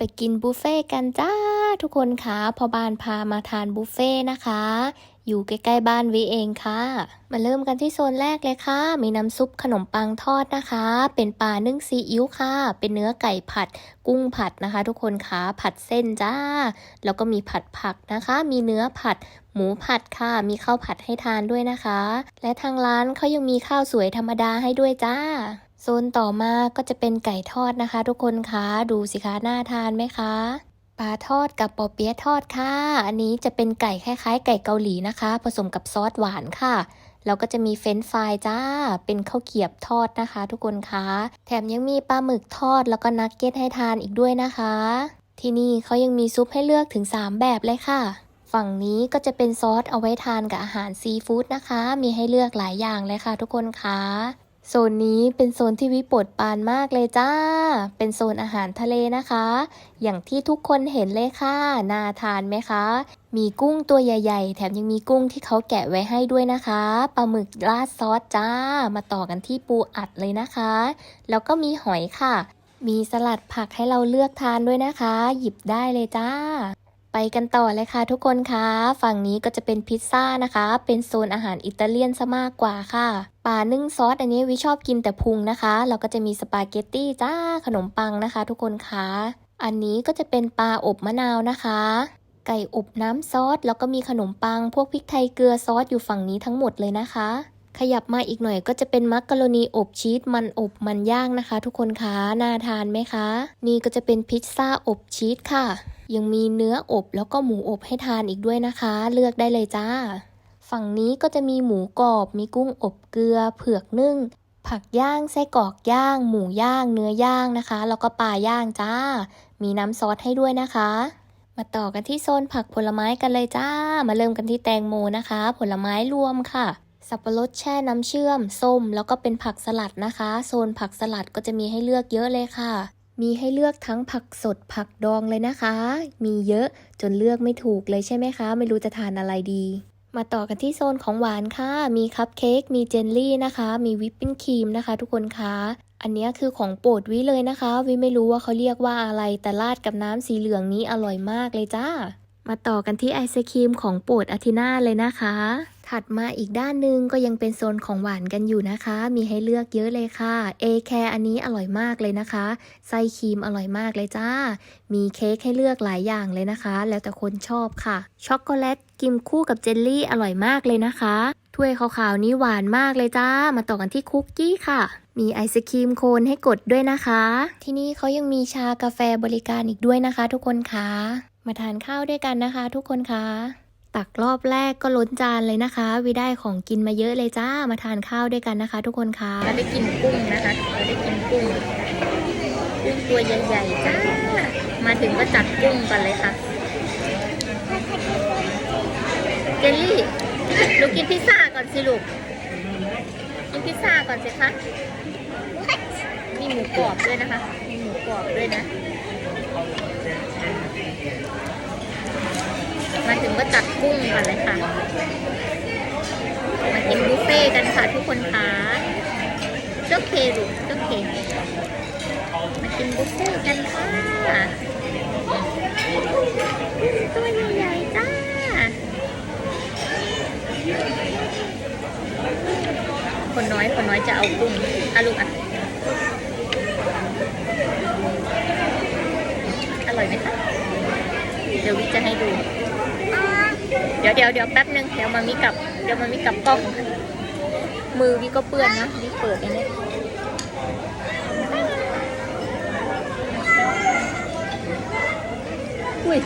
ไปกินบุฟเฟ่ต์กันจ้าทุกคนคะพอบานพามาทานบุฟเฟ่ต์นะคะ อยู่ใกล้ๆบ้านวิเองค่ะ มาเริ่มกันที่โซนแรกเลยค่ะ มีน้ำซุปขนมปังทอดนะคะ เป็นปลานึ่งซีอิ๊วค่ะ เป็นเนื้อไก่ผัด กุ้งผัดนะคะ ทุกคนคะผัดเส้นจ้า แล้วก็มีผัดผักนะคะ มีเนื้อผัดหมูผัดค่ะ มีข้าวผัดให้ทานด้วยนะคะ และทางร้านเขายังมีข้าวสวยธรรมดาให้ด้วยจ้า โซนต่อมาก็จะเป็นไก่ทอดนะคะ ทุกคนคะดูสิคะน่าทานไหมคะปลาทอดกับปอเปี๊ยะทอดค่ะ อันนี้จะเป็นไก่คล้ายๆ ไก่เกาหลีนะคะ ผสมกับซอสหวานค่ะ แล้วก็จะมีเฟรนช์ฟรายจ้า เป็นข้าวเกียบทอดนะคะ ทุกคนคะ แถมยังมีปลาหมึกทอดแล้วก็นักเก็ตให้ทานอีกด้วยนะคะ ที่นี่เขายังมีซุปให้เลือกถึง 3 แบบเลยค่ะ ฝั่งนี้ก็จะเป็นซอสเอาไว้ทานกับอาหารซีฟู้ดนะคะ มีให้เลือกหลายอย่างเลยค่ะ ทุกคนคะ โซนนี้เป็นโซนที่วิปดปานมากเลยจ้า เป็นโซนอาหารทะเลนะคะ อย่างที่ทุกคนเห็นเลยค่ะ น่าทานไหมคะ มีกุ้งตัวใหญ่ ๆ แถมยังมีกุ้งที่เขาแกะไว้ให้ด้วยนะคะ ปลาหมึกราดซอสจ้า มาต่อกันที่ปูอัดเลยนะคะ แล้วก็มีหอยค่ะ มีสลัดผักให้เราเลือกทานด้วยนะคะ หยิบได้เลยจ้า ไปกันต่อเลยค่ะทุกคนคะฝั่งนี้ก็จะเป็นพิซซ่านะคะ เป็นโซนอาหารอิตาเลียนซะมากกว่าค่ะปลานึ่งซอสอันนี้วิชอบกินแต่พุงนะคะแล้วก็จะมีสปาเกตตี้จ้าขนมปังนะคะ ทุกคนคะอันนี้ก็จะเป็นปลาอบมะนาวนะคะ ไก่อบน้ำซอส แล้วก็มีขนมปัง พวกพริกไทยเกลือซอสอยู่ฝั่งนี้ทั้งหมดเลยนะคะ ขยับมาอีกหน่อยก็จะเป็นมักกะโรนีอบชีสมันอบมันย่างนะคะ ทุกคนคะน่าทานไหมคะ นี่ก็จะเป็นพิซซ่าอบชีสค่ะ ยังมีเนื้ออบแล้วก็หมูอบให้ทานอีกด้วยนะคะ เลือกได้เลยจ้า ฝั่งนี้ก็จะมีหมูกรอบ มีกุ้งอบเกลือ เผือกนึ่ง ผักย่าง ไส้กรอกย่าง หมูย่าง เนื้อย่างนะคะ แล้วก็ปลาย่างจ้า มีน้ำซอสให้ด้วยนะคะมาต่อกันที่โซนผักผลไม้กันเลยจ้า มาเริ่มกันที่แตงโมนะคะ ผลไม้รวมค่ะ สับปะรดแช่น้ำเชื่อม ส้ม แล้วก็เป็นผักสลัดนะคะ โซนผักสลัดก็จะมีให้เลือกเยอะเลยค่ะ มีให้เลือกทั้งผักสดผักดองเลยนะคะ มีเยอะจนเลือกไม่ถูกเลยใช่ไหมคะ ไม่รู้จะทานอะไรดี มาต่อกันที่โซนของหวานค่ะ มีคัพเค้กมีเจลลี่นะคะ มีวิปปิ้งครีมนะคะ ทุกคนคะอันนี้คือของโปรดวิเลยนะคะ วิไม่รู้ว่าเขาเรียกว่าอะไรแต่ราดกับน้ำสีเหลืองนี้อร่อยมากเลยจ้า มาต่อกันที่ไอศครีมของโปรดอาทิน่าเลยนะคะ ถัดมาอีกด้านหนึ่งก็ยังเป็นโซนของหวานกันอยู่นะคะ มีให้เลือกเยอะเลยค่ะ เอแคร์อันนี้อร่อยมากเลยนะคะ ไส้ครีมอร่อยมากเลยจ้า มีเค้กให้เลือกหลายอย่างเลยนะคะ แล้วแต่คนชอบค่ะ ช็อกโกแลตกินคู่กับเจลลี่อร่อยมากเลยนะคะ ถ้วยขาวๆนี้หวานมากเลยจ้า มาต่อกันที่คุกกี้ค่ะมีไอศครีมโคนให้กดด้วยนะคะ ที่นี่เขายังมีชากาแฟบริการอีกด้วยนะคะ ทุกคนคะมาทานข้าวด้วยกันนะคะ ทุกคนคะ ตักรอบแรกก็ล้นจานเลยนะคะ วิได้ของกินมาเยอะเลยจ้ามาทานข้าวด้วยกันนะคะ ทุกคนคะเราได้กินกุ้งนะคะเราได้กินกุ้งกุ้งตัวใหญ่ๆจ้ามาถึงก็จัดกุ้งกันเลยค่ะเจลลี่ลูกกินพิซซ่าก่อนสิลูกกินพิซซ่าก่อนสิคะมีหมูกรอบด้วยนะคะ มีหมูกรอบด้วยนะ มาถึงก็จัดกุ้งก่อนเลยค่ะ มากินบุฟเฟ่ต์กันค่ะทุกคนคะโอเคลูกโอเคมากินบุฟเฟ่ต์กันค่ะตัวใหญ่ๆจ้าคนน้อยคนน้อยจะเอากุ้งอะลูกอะอร่อยไหมคะ เดี๋ยววิจะให้ดู เดี๋ยวเดี๋ยวเดี๋ยวแป๊บนึงเดี๋ยวมามีกลับเดี๋ยวมามีกลับกล้องมือวิก็เปื้อนนะวิเปิดอันนี้อุ้ย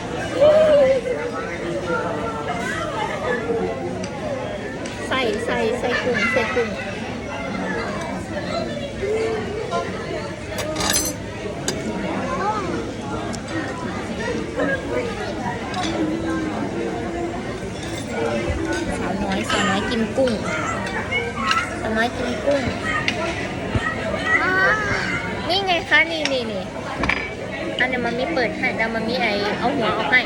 ใส่ใส่ใส่กลุ่มใส่กลุ่มาวน้อย สาวน้อยกินกุ้งสาวน้อยกินกุ้ง นี่ไงคะนี่นี่นี่อันเนี้ยมันมีเปิดให้แต่มันมีไอเอาหัวออกให้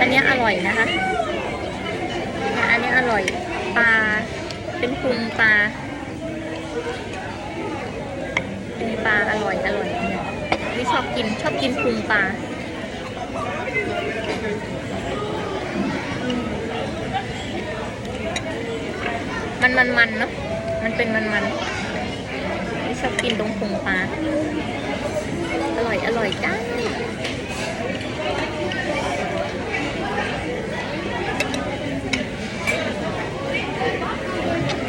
อันนี้อร่อยนะคะ อันนี้อร่อย ปลา เป็นพุงปลาพุงปลาอร่อยอร่อย ชอบกินชอบกินพุงปลามันมันมันเนาะมันเป็นมันมันชอบกินตรงพุงปลาอร่อยอร่อยจ้า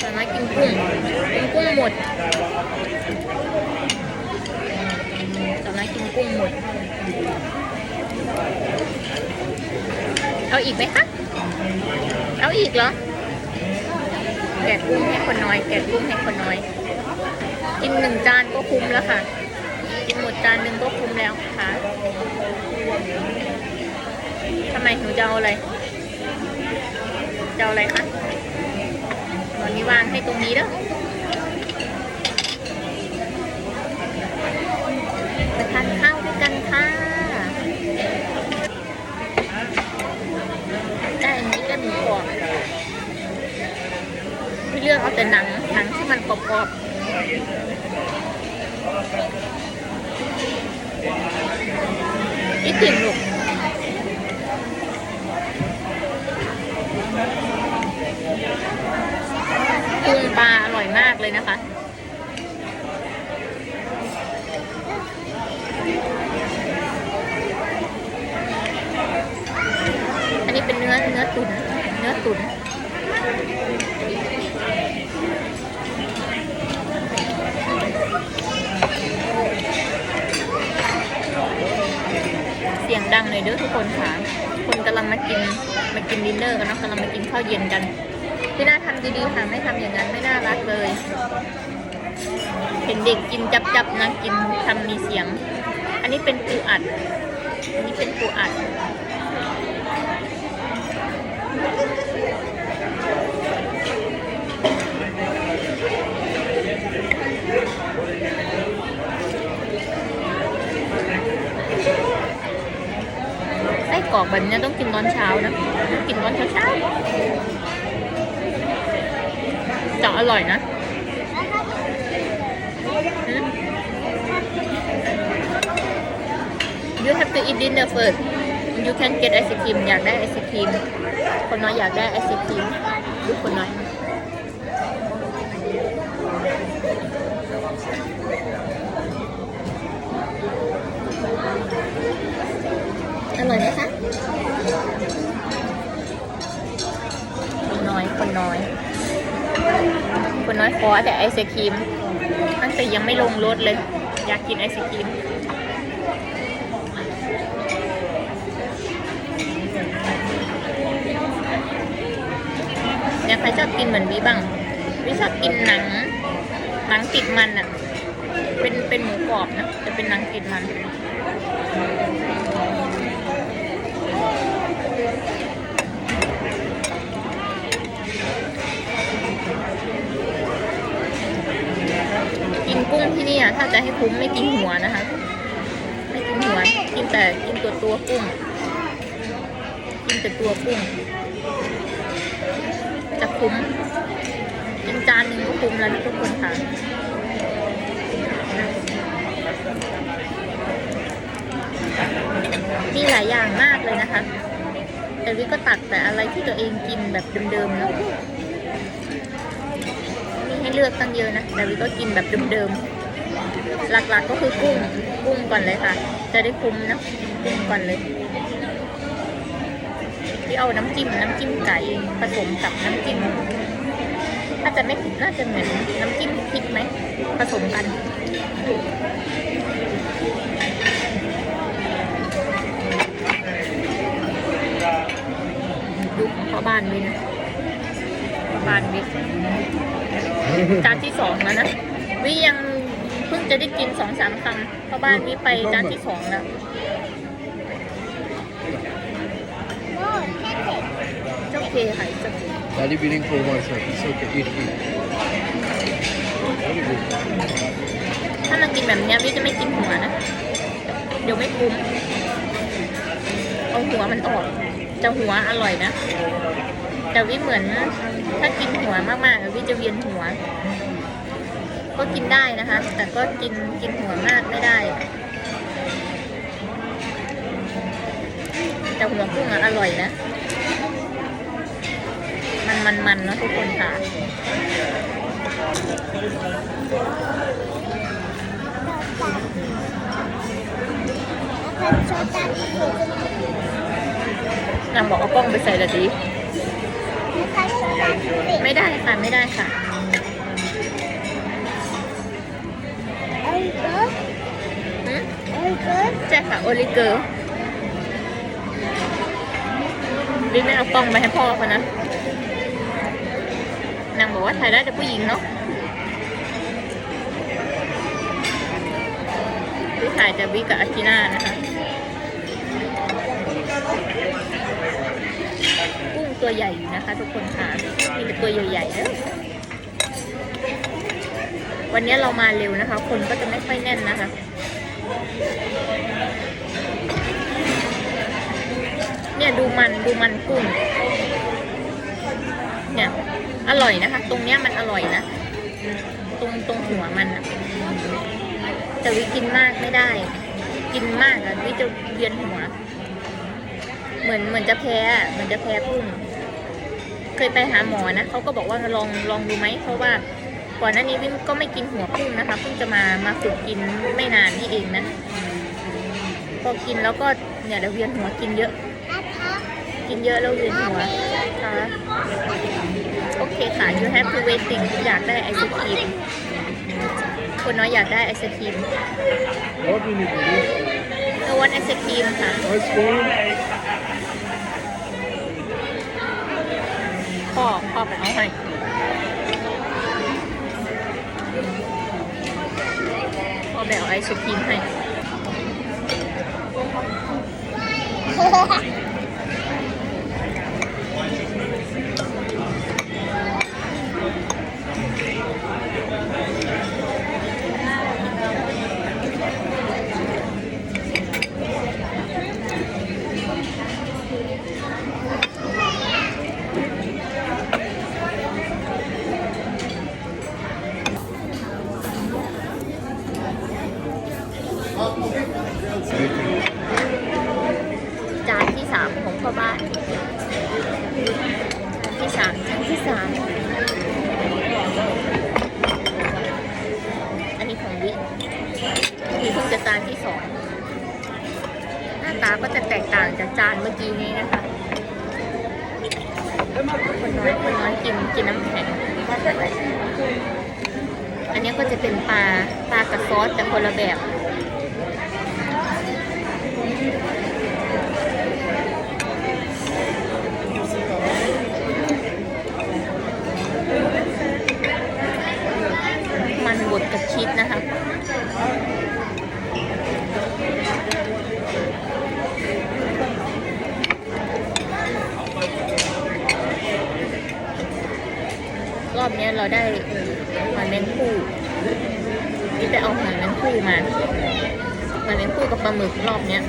สามารถกินกุ้งกินกุ้งหมด สามารถกินกุ้งหมด เอาอีกไหมคะ เอาอีกเหรอ แกะกุ้งให้คนน้อย แกะกุ้งให้คนน้อย กินหนึ่งจานก็คุ้มแล้วค่ะ กินหมดจานหนึ่งก็คุ้มแล้วค่ะทำไมหนูจะเอาอะไรจะเอาอะไรคะตอนนี้วางให้ตรงนี้แล้ว ไปทานข้าวด้วยกันค่ะได้อันนี้ก็หนูกรอบไม่เลือกเอาแต่หนังหนังที่มันกรอบๆอีกถึงลูกกุ้งปลาอร่อยมากเลยนะคะ อันนี้ เนื้อเนื้อตุ๋นเนื้อตุ๋นเสียงดังเลยเด้อทุกคนค่ะ คนกำลังมากินมากินดินเนอร์กันเนาะกำลังมากินข้าวเย็นกันพี่น่าทำดีๆค่ะไม่ทำอย่างนั้นไม่น่ารักเลย เห็นเด็กกินจับจับๆนะกินทำมีเสียง อันนี้เป็นปูอัด อันนี้เป็นปูอัด รอกแบบนี้ต้องกินตอนเช้านะต้องกินตอนเช้าเช้าๆจะอร่อยนะอืม You have to eat dinner first You can get ice cream อยากได้ไอศครีมคนน้อยอยากได้ไอศครีมลูกคนน้อย อร่อยไหมคะ คนน้อย คนน้อย คนน้อยขอแต่ไอศครีม ตั้งแต่ยังไม่ลงรถเลย อยากกินไอศครีมเนี่ยใครชอบกินเหมือนวิบ้างวิชอบกินหนัง หนังติดมันอะเป็นเป็นหมูกรอบนะ จะเป็นหนังติดมัน กุ้งที่นี่อะถ้าจะให้คุ้มไม่กินหัวนะคะ ไม่กินหัว กินแต่กินตัวตัวกุ้ง กินแต่ตัวกุ้ง จะคุ้มกินจานหนึ่งก็คุ้มแล้วนะทุกคนค่ะมีหลายอย่างมากเลยนะคะ แต่วิก็ตักแต่อะไรที่ตัวเองกินแบบเดิมๆเนาะ เลือกตั้งเยอะนะ แต่วิก็กินแบบเดิมๆ หลักๆก็คือกุ้ง กุ้งก่อนเลยค่ะ จะได้คุ้มนะกุ้งก่อนเลยที่เอาน้ำจิ้มน้ำจิ้มไก่ผสมกับน้ำจิ้มถ้าจะไม่ผิดน่าจะเหมือนน้ำจิ้มพริกไหมผสมกันดูของพ่อบ้านวินะ บ้านวิจานที่สองแล้วนะวิยังเพิ่งจะได้กินสองสามคำพ่อบ้านวิไปจานที่สองแล้วโอเคค่ะโอเค Daddy waiting for one sir. It's okay. Eat, eat. Very good. ถ้ามากินแบบเนี้ยวิจะไม่กินหัวนะ เดี๋ยวไม่คุ้มเอาหัวมันออก จะหัวอร่อยนะ แต่วิเหมือน ถ้ากินหัวมากๆวิจะเวียนหัว ก็กินได้นะคะ แต่ก็กินกินหัวมากไม่ได้ แต่หัวกุ้งออร่อยนะ มันมันมันนะทุกคนค่ะนางบอกเอากล้องไปใส่ละดิ ไม่ได้ค่ะ ไม่ได้ค่ะหืมใช่ค่ะโอลิเกิร์ดิไม่เอากล้องไปให้พ่อเขานะนางบอกว่าถ่ายได้แต่ผู้หญิงเนาะวิถ่ายแต่วิกับอากิน่านะคะ กุ้ง ตัวใหญ่อยู่นะคะ ทุกคนค่ะ มีแต่ตัวใหญ่ๆเด้อวันนี้เรามาเร็วนะคะ คนก็จะไม่ค่อยแน่นนะคะ เนี่ยดูมันดูมันกุ้ง เนี่ย อร่อยนะคะ ตรงเนี้ยมันอร่อยนะ ตรงตรงหัวมันอะแต่วิกินมากไม่ได้ กินมากอะวิจะเวียนหัว เหมือนเหมือนจะแพ้เหมือนจะแพ้กุ้ง เคยไปหาหมอนะเขาก็บอกว่าลองลองดูไหมเพราะว่าก่อนหน้านี้วิมก็ไม่กินหัวกุ้งนะคะเพิ่งจะมามาฝึกกินไม่นานนี่เองนะพอกินแล้วก็เนี่ยเดี๋ยวเวียนหัวกินเยอะ กินเยอะแล้วเวียนหัวค่ะโอเคค่ะ you have to waiting อยากได้ไอศครีมคนน้อยอยากได้ไอศครีม What do you need to do? เอาวันไอศครีมค่ะ Ice cream? พ่อพ่อไปเอาให้พ่อแบวไอศครีมให้ จานที่สามของพ่อบ้าน จานที่สามจานที่สามอันนี้ของวินี่เพิ่งจะจานที่สองหน้าตาก็จะแตกต่างจากจานเมื่อกี้นี้นะคะ คนน้อยคนน้อยกินกินน้ำแข็ง อันนี้ก็จะเป็นปลาปลากับซอสแต่คนละแบบ มันบดกับชีสนะคะ รอบเนี้ยเราได้หอยแมงคู่นี่ไปเอาหอยแมงคู่มาหอยแมงคู่กับปลาหมึกรอบเนี้ย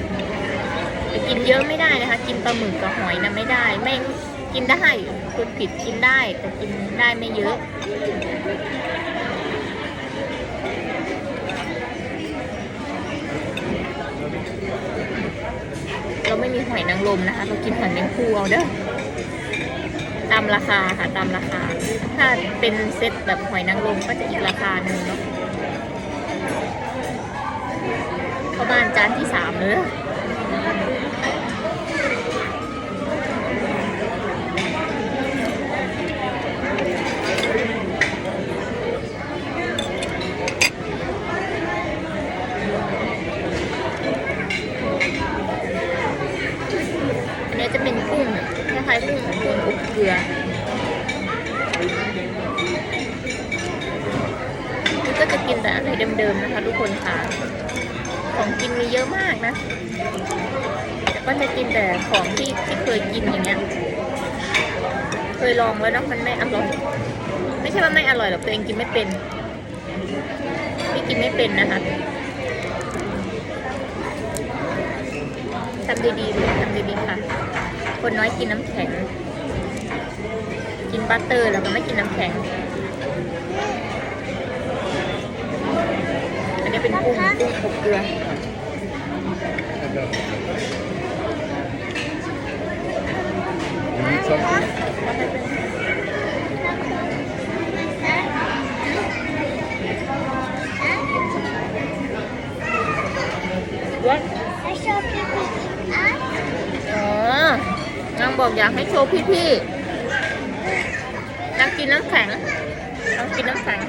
แต่กิน เยอะไม่ได้นะคะ กินปลาหมึกกับหอยนะไม่ได้ ไม่กินได้คุณผิดกินได้ แต่กินได้ไม่เยอะเราไม่มีหอยนางรมนะคะ เรากินหอยแมงคู่เอาเด้อตามราคาค่ะตามราคา ถ้าเป็นเซตแบบหอยนางรมก็จะอีกราคาหนึ่งเนาะเข้าบ้านจานที่สามเลยอันนี้จะเป็นกุ้งคล้ายๆกุ้งกุ้งอบเก ลือคือก็จะกินแต่อะไรเดิมๆนะคะ ทุกคนค่ะ ของกินมีเยอะมากนะ แต่ก็จะกินแต่ของที่ที่เคยกินอย่างเงี้ย เคยลองแล้วนะมันไม่อร่อย ไม่ใช่ว่าไม่อร่อยหรอกตัวเองกินไม่เป็นไม่กินไม่เป็นนะคะทำดีๆเลยทำดีๆค่ะ คนน้อยกินน้ำแข็ง กินบัตเตอร์แล้วก็ไม่กินน้ำแข็งกุ้งอบเกลือ You need something? What I show people us. อ๋อ นางบอกอยากให้โชว์พี่ๆนาง กินน้ำแข็งนางกินน้ำแข็ง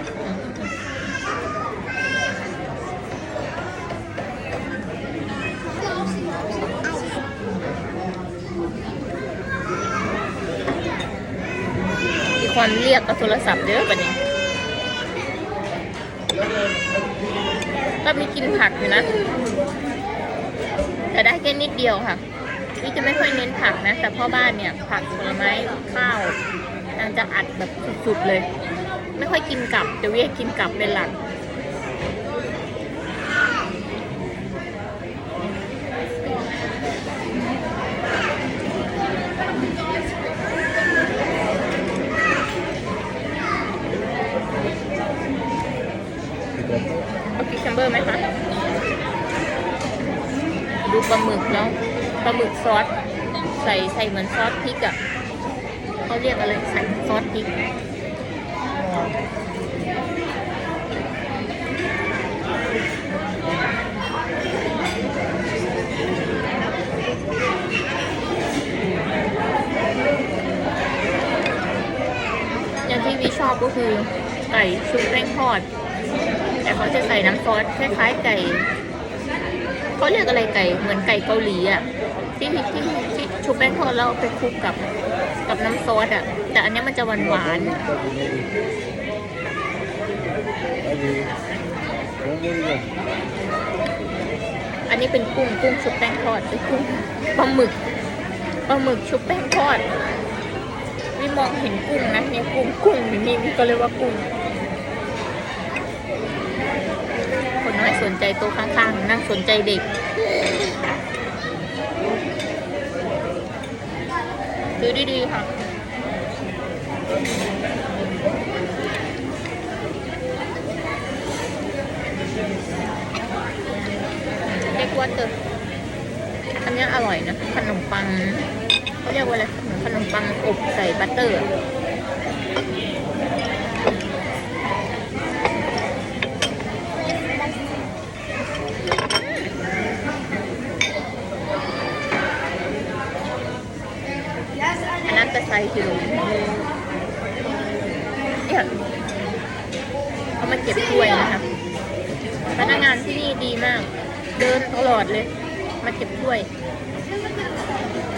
มีคนเรียกกับโทรศัพท์เยอะปะเนี่ยก็มีกินผักอยู่นะ แต่ได้แค่นิดเดียวค่ะวิจะไม่ค่อยเน้นผักนะ แต่พ่อบ้านเนี่ย ผักผลไม้ข้าว นางจะอัดแบบสุดๆเลย ไม่ค่อยกินกลับแต่วิกินกลับเป็นหลักเอาคิวคัมเบอร์ไหมคะ ดูปลาหมึกแล้วปลาหมึกซอส ใส่ใส่เหมือนซอสพริกอะ่ะ เขาเรียกอะไรใส่ซอสพริกอย่างที่วิชอบก็คือไก่ชุบแป้งทอด แต่เขาจะใส่น้ำซอสคล้ายๆไก่เขาเรียกอะไรไก่เหมือนไก่เกาหลีอะที่ที่ที่ชุบแป้งทอดแล้วไปคลุกกับ กับน้ำซอสอะ แต่อันนี้มันจะหวานหวานอันนี้เป็นกุ้งกุ้งชุบแป้งทอดเป็นกุ้งปลาหมึกปลาหมึกชุบแป้งทอดวิมองเห็นกุ้งนะเนี่ยกุ้งกุ้งนี่นี่วิก็เลยว่ากุ้ง คนน้อยสนใจโต๊ะข้างๆนั่งสนใจเด็ก ดูดีๆค่ะเรียกว่าเตออันนี้อร่อยนะ ขนมปังเขาเรียกว่าอะไรขนมปังอบใส่บัตเตอร์อะอันนั้นจะ ใส่กิโลเนี่ยเขามาเก็บถ้วยนะคะพนักงานที่นี่ดีมาก เดินตลอดเลย มาเก็บถ้วย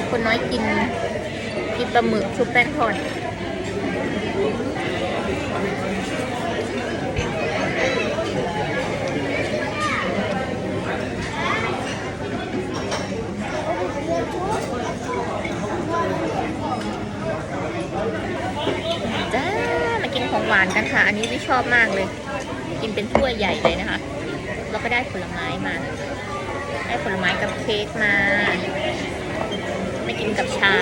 คนน้อยกินกินปลาหมึกชุบแป้งทอด จ้า มากินของ หวานกันค่ะ อันนี้วิชอบมากเลย กินเป็นถ้วยใหญ่เลยนะคะ แล้วก็ได้ผลไม้มา ได้ผลไม้กับเค้กมา ไม่กินกับชา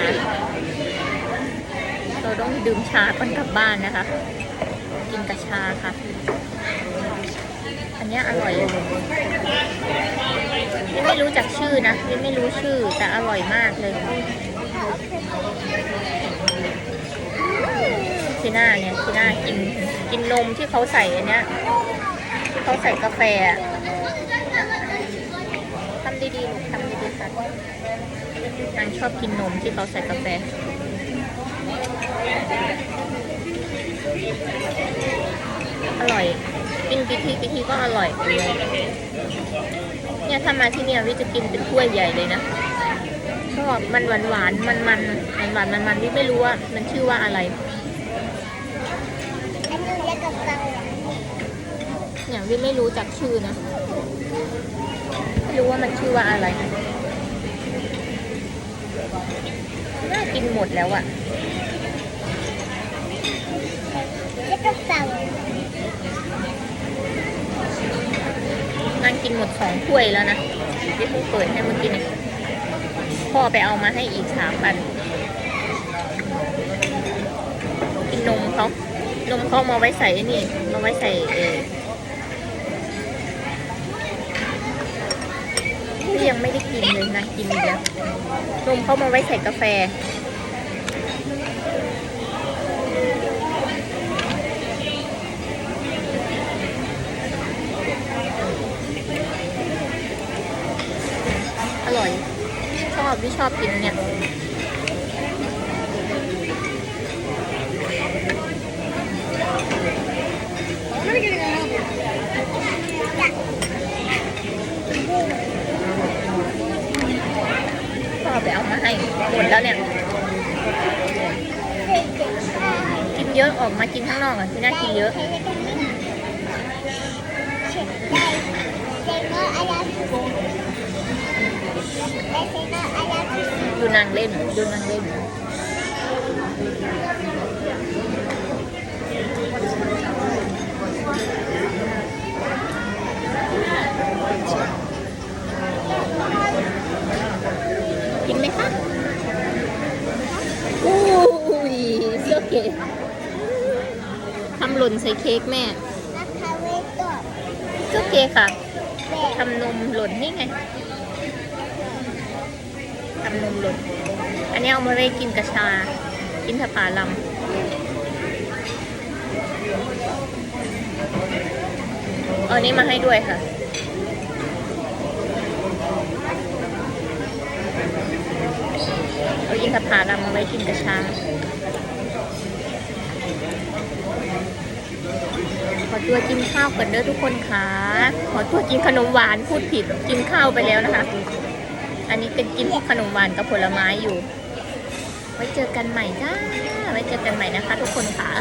เราต้องดื่มชาก่อนกลับบ้านนะคะ กินกับชาค่ะ อันนี้อร่อยยังไม่รู้จักชื่อนะยังไม่รู้ชื่อแต่อร่อยมากเลย ทีน่าเนี่ยทีน่ากินกินนมที่เขาใส่อันเนี้ยที่เขาใส่กาแฟทำดีๆลูกทำดีๆค่ะนางชอบกินนมที่เขาใส่กาแฟอร่อยกินกี่ทีกี่ทีก็อร่อยเนี่ยถ้ามาที่เนี่ยวิจะกินเป็นถ้วยใหญ่เลยนะชอบมันหวานหวานมันมันมันหวานมันมันวิไม่รู้ว่ามันชื่อว่าอะไร นนี้เรียกกับเราอย่างวิไม่รู้จักชื่อนะไม่รู้ว่ามันชื่อว่าอะไรน่ากินหมดแล้วอะเรียกกับเรานั่งกินหมดสองถ้วยแล้วนะที่เพิ่งเปิดให้เมื่อกี้นี่พ่อไปเอามาให้อีกสามอันกินนมเขา นมเขามาไว้ใส่นี่มาไว้ใส่เออยังไม่ได้กินเลยนะกินอีกแล้วนมเขามาไว้ใส่กาแฟอร่อยชอบที่ชอบกินเนี่ย ไปเอามาให้หมดแล้วเนี่ย กินเยอะออกมากินข้างนอกอะที่น่ากินเยอะดูนางเล่นดูนางเล่นกินไหมคะอุ้ยโอ เคทำหล่นใส่เค้กแม่โอเคค่ะทำนมหล่นนี่ไงทำนมหล่น อันนี้เอามาไว้กินกระชา กินถผาลำเอาอันนี้มาให้ด้วยค่ะเอาอินทผลัมมาไว้กินกระชา ขอตัวกินข้าวก่อนเด้อทุกคนค่ะ ขอตัวกินขนมหวานพูดผิดกินข้าวไปแล้วนะคะ อันนี้เป็นกินขนมหวานกับผลไม้อยู่ ไว้เจอกันใหม่จ้าไว้เจอกันใหม่นะคะ ทุกคนค่ะ